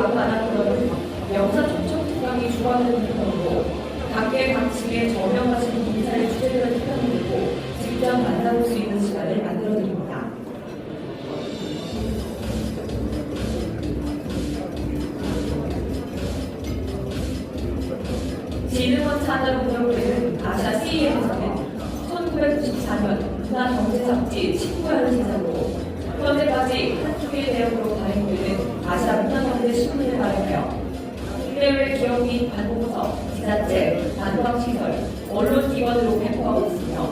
야구 만화터는 영사 촉촉 특강이 주관하는 특강으로 각계 각층의 저명하신 인사의 주제들을 특강을 듣고 직접 만나볼 수 있는 시간을 만들어 드립니다. 진흥원 산업운영부는 아시아 CEM에서는 1994년 문화경제잡지 19회를 제작으로 현재까지 한쪽의 대역으로 발행되는 아시아 문화 경제 신문을 발행하여 국내외 기업 및 반공서, 지자체, 반도학시설, 언론 기관으로 배포하고 있으며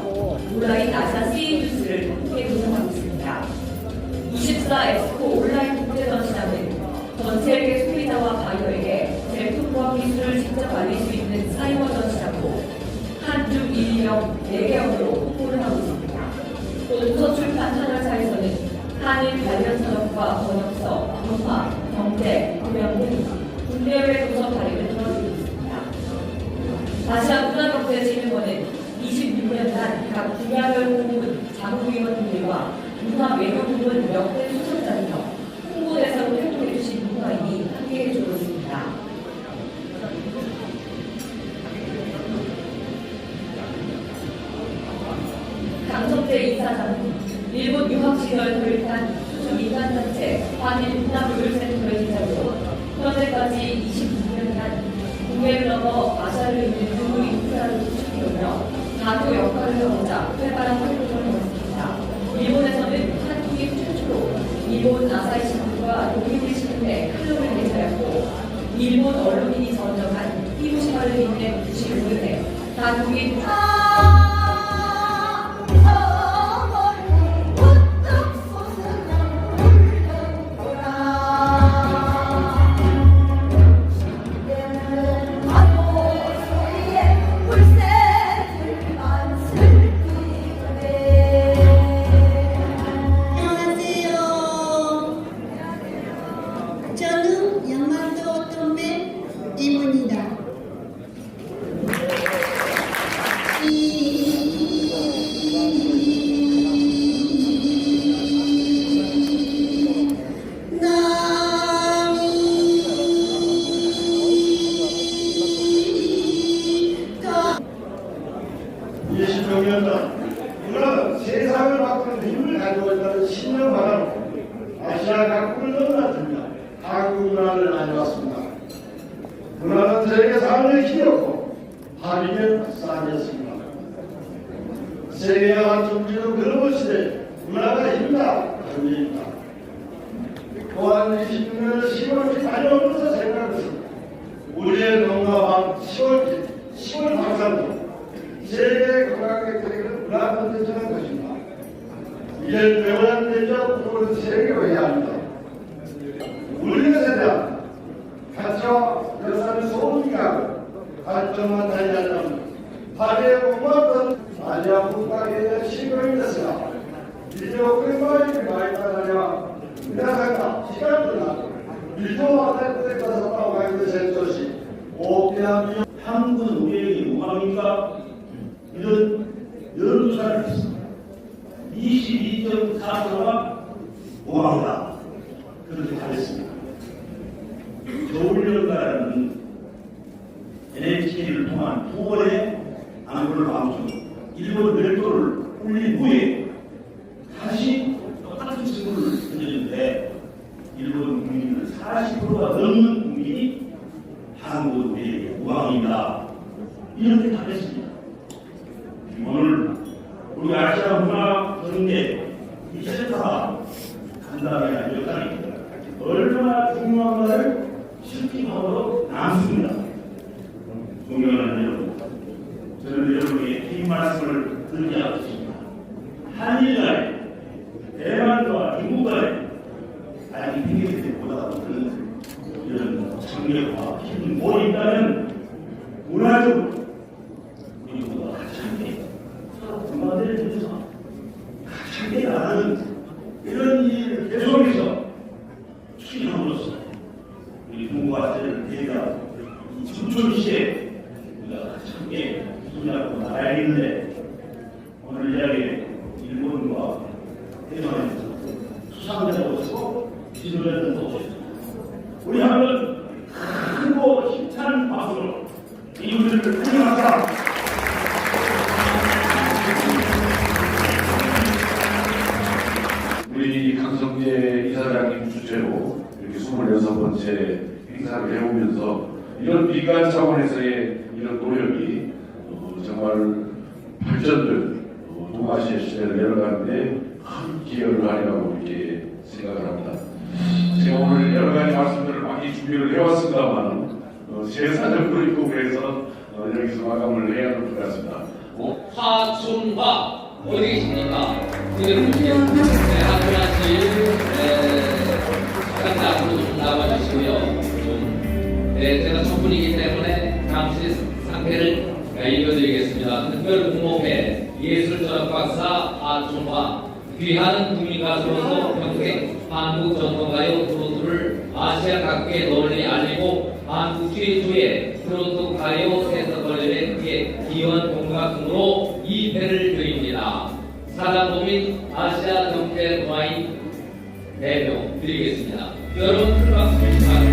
온라인 아시아 CE 뉴스를 함께 구성하고 있습니다. 24 엑스포 온라인 국제전시장은 전 세계 소비자와 바이어에게 제품과 기술을 직접 알릴 수 있는 사이버 전시장으로 한주 1명 4개역으로 홍보를 하고 있습니다. 또 도서 출판 하나사에서는 한일 관련 산업과 번역서, 문화, 경제, 교양 등 국내외 도서 발행을 도와주고 있습니다. 아시아 문화경제진흥원은 26년간 각 분야별 공문, 자문위원들과 문화 외교 부문 역대 수석자이며 홍보대사로 활동해주신 문화인이 함께해 주고 있습니다. 강성재 이사장은 일본 유학 시절 도입한 수주 민간단체 한일 문화교육센터의 기자로 현재까지 26년간 국내를 넘어 아시아를 누구 인프라를 구축해오며 다도 역할을 하고자 활발한 활동을 하고 있습니다. 일본에서는 한국인 최초로 일본 아사히 신문과 독일의 신문에 칼럼을 게재하였고 일본 언론인이 선정한 히로시마를 잇는 95년에 한국인 세계가 완성지는 그런 시대 문화가 힘다 존재입니다. 또한 26년 10월기 다녀오면서 생각했습니다. 우리의 농가방 10월기 10월 방산도 세계 관광객들에게는 문화 콘텐츠가 것입니다. 이제 배워야 되죠. 그걸 세계화해야 합니다. 겨울연가라는 NHK를 통한 두 번의 안보를 방송, 일본 멸도를 올린 후에 다시 똑같은 질문을 던졌는데 일본 국민들 40%가 넘는 국민이 한국 우리에게 우왕이다. 이렇게 답했습니다. 오늘 우리 아시아 문화 경제 이 센터가 간단하게 알려다니 얼마나 중요한가를 실증하도록 남습니다. 존경 여러분, 저는 여러분에게 긴 말씀을 드리지 않겠습니다. 한일 간에 대만과 중국 간에 아직 생겼을 때보다 는 이런 장벽과 힘이 모인다는 문화적으로 우리 모두가 같이 서로 공감대를 이번에 수상자도 오시고 지도자도 오시고 우리 한번 크고 힘찬 박수로 이웃을 환영합니다. 우리 강성재 이사장님 주제로 이렇게 26번째 행사를 해오면서 이런 민간 차원에서의 이런 노력이 어, 정말 발전된 어, 동아시아 시대를 열어가는데 기여를 하리라고 이렇게 생각을 합니다. 제가 오늘 여러 가지 말씀들을 많이 준비를 해왔습니다만 어, 제 사정도 있고 그래서 어, 여기서 마감을 해야 할 것 같습니다. 어, 하춘화 어디 계십니까? 지금 씨 잠깐 앞으로 좀 나와주시고요. 좀, 네, 제가 첫 분이기 때문에 잠시 상태를 네, 읽어드리겠습니다. 특별 공모회 예술전학 박사 하춘화 귀한 국민 가수로서 평생 한국 전통가요 트로트를 아시아 각국에 널리 알리고 한국 최초의 트로트 가요 센터걸림에 크게 기여한 동각으로 이 배를 드립니다. 사랑고민 아시아 경제 동아인 대표 드리겠습니다. 여러분 큰 박수 바랍니다.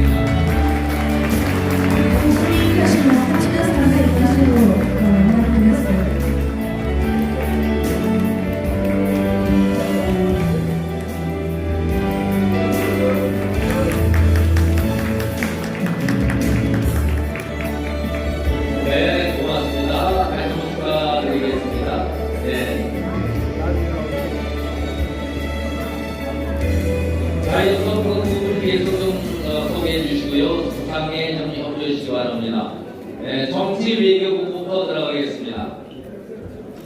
상에 좀 협조해 주시기 바랍니다. 네, 정치 외교부부터 들어가겠습니다.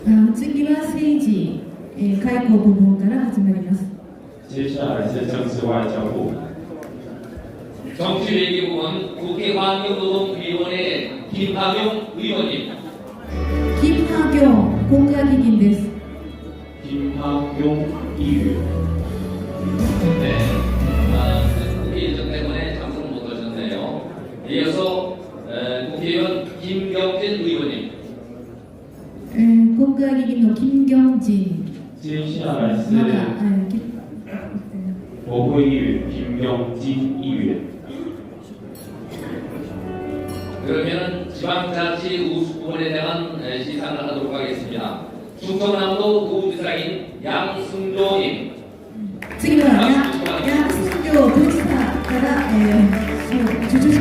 あ次は政治、えー外交部門から始まります。接下来是政治外交部， 정치 외교부는 국회 환경노동위원회 김하경 의원님. 金ハギョン国家基金です。 김학용 이유, 네. 이어서 에, 국회의원 김경진 의원님. えー国会議員の金京仁接下来是また、えーき国会议员김경진议员。 그러면 지방자치 우수 부문에 대한 에, 시상을 하도록 하겠습니다. 충청남도 도지사인 양승조님. 次は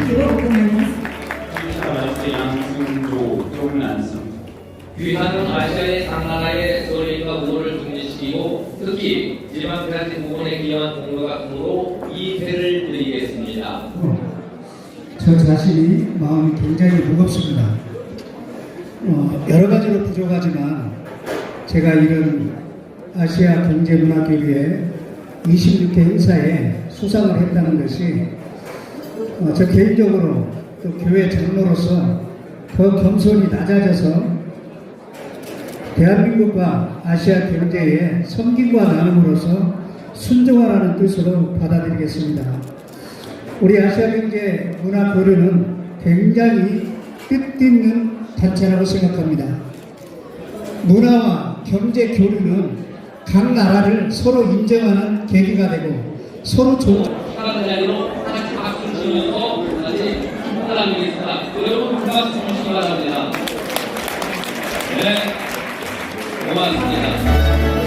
그렇군요. 귀하는 아시아의 당나라의 소리과 문호를 중지시키고 특히 일반 브라질 부분에 기여한 공로가 공로 이 회를 드리겠습니다. 저 자신이 마음이 굉장히 무겁습니다. 어, 여러 가지로 부족하지만 제가 이런 아시아 경제문화교류의 26개 행사에 수상을 했다는 것이 저 개인적으로 또 교회 장로로서 더 겸손이 낮아져서 대한민국과 아시아 경제의 섬김과 나눔으로서 순종하라는 뜻으로 받아들이겠습니다. 우리 아시아 경제 문화 교류는 굉장히 뜻깊는 단체라고 생각합니다. 문화와 경제 교류는 각 나라를 서로 인정하는 계기가 되고 서로 존 사랑하는 자리로 하나씩 박수 치면서 다시 축하드리겠습니다. 여러분 박수 주시기 바랍니다. 네, 고맙습니다.